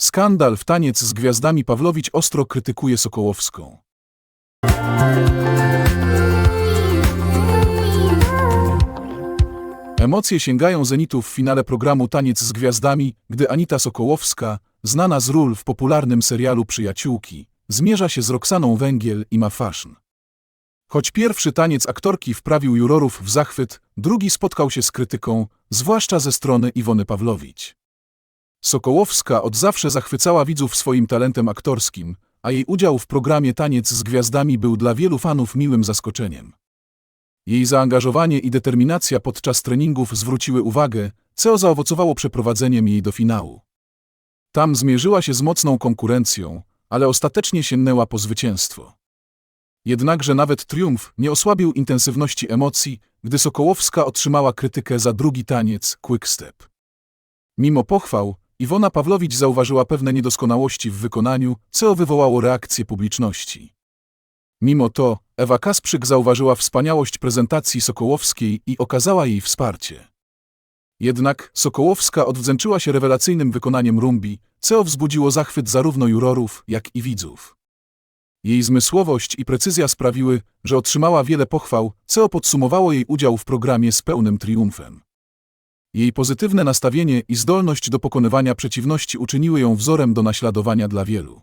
Skandal w taniec z gwiazdami Pawlowicz ostro krytykuje Sokołowską. Emocje sięgają zenitu w finale programu Taniec z Gwiazdami, gdy Anita Sokołowska, znana z ról w popularnym serialu Przyjaciółki, zmierza się z Roxaną Węgiel i ma fashion. Choć pierwszy taniec aktorki wprawił jurorów w zachwyt, drugi spotkał się z krytyką, zwłaszcza ze strony Iwony Pawlowicz. Sokołowska od zawsze zachwycała widzów swoim talentem aktorskim, a jej udział w programie Taniec z Gwiazdami był dla wielu fanów miłym zaskoczeniem. Jej zaangażowanie i determinacja podczas treningów zwróciły uwagę, co zaowocowało przeprowadzeniem jej do finału. Tam zmierzyła się z mocną konkurencją, ale ostatecznie sięgnęła po zwycięstwo. Jednakże nawet triumf nie osłabił intensywności emocji, gdy Sokołowska otrzymała krytykę za drugi taniec Quickstep. Mimo pochwał, Iwona Pawlowicz zauważyła pewne niedoskonałości w wykonaniu, co wywołało reakcję publiczności. Mimo to, Ewa Kasprzyk zauważyła wspaniałość prezentacji Sokołowskiej i okazała jej wsparcie. Jednak Sokołowska odwdzięczyła się rewelacyjnym wykonaniem rumbi, co wzbudziło zachwyt zarówno jurorów, jak i widzów. Jej zmysłowość i precyzja sprawiły, że otrzymała wiele pochwał, co podsumowało jej udział w programie z pełnym triumfem. Jej pozytywne nastawienie i zdolność do pokonywania przeciwności uczyniły ją wzorem do naśladowania dla wielu.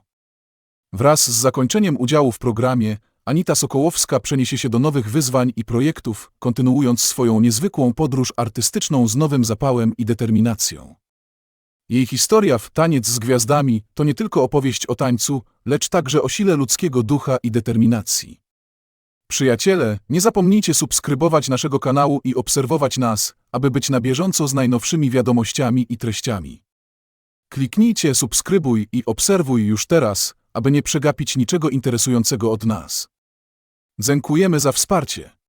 Wraz z zakończeniem udziału w programie, Anita Sokołowska przeniesie się do nowych wyzwań i projektów, kontynuując swoją niezwykłą podróż artystyczną z nowym zapałem i determinacją. Jej historia w Taniec z Gwiazdami to nie tylko opowieść o tańcu, lecz także o sile ludzkiego ducha i determinacji. Przyjaciele, nie zapomnijcie subskrybować naszego kanału i obserwować nas, aby być na bieżąco z najnowszymi wiadomościami i treściami. Kliknijcie subskrybuj i obserwuj już teraz, aby nie przegapić niczego interesującego od nas. Dziękujemy za wsparcie.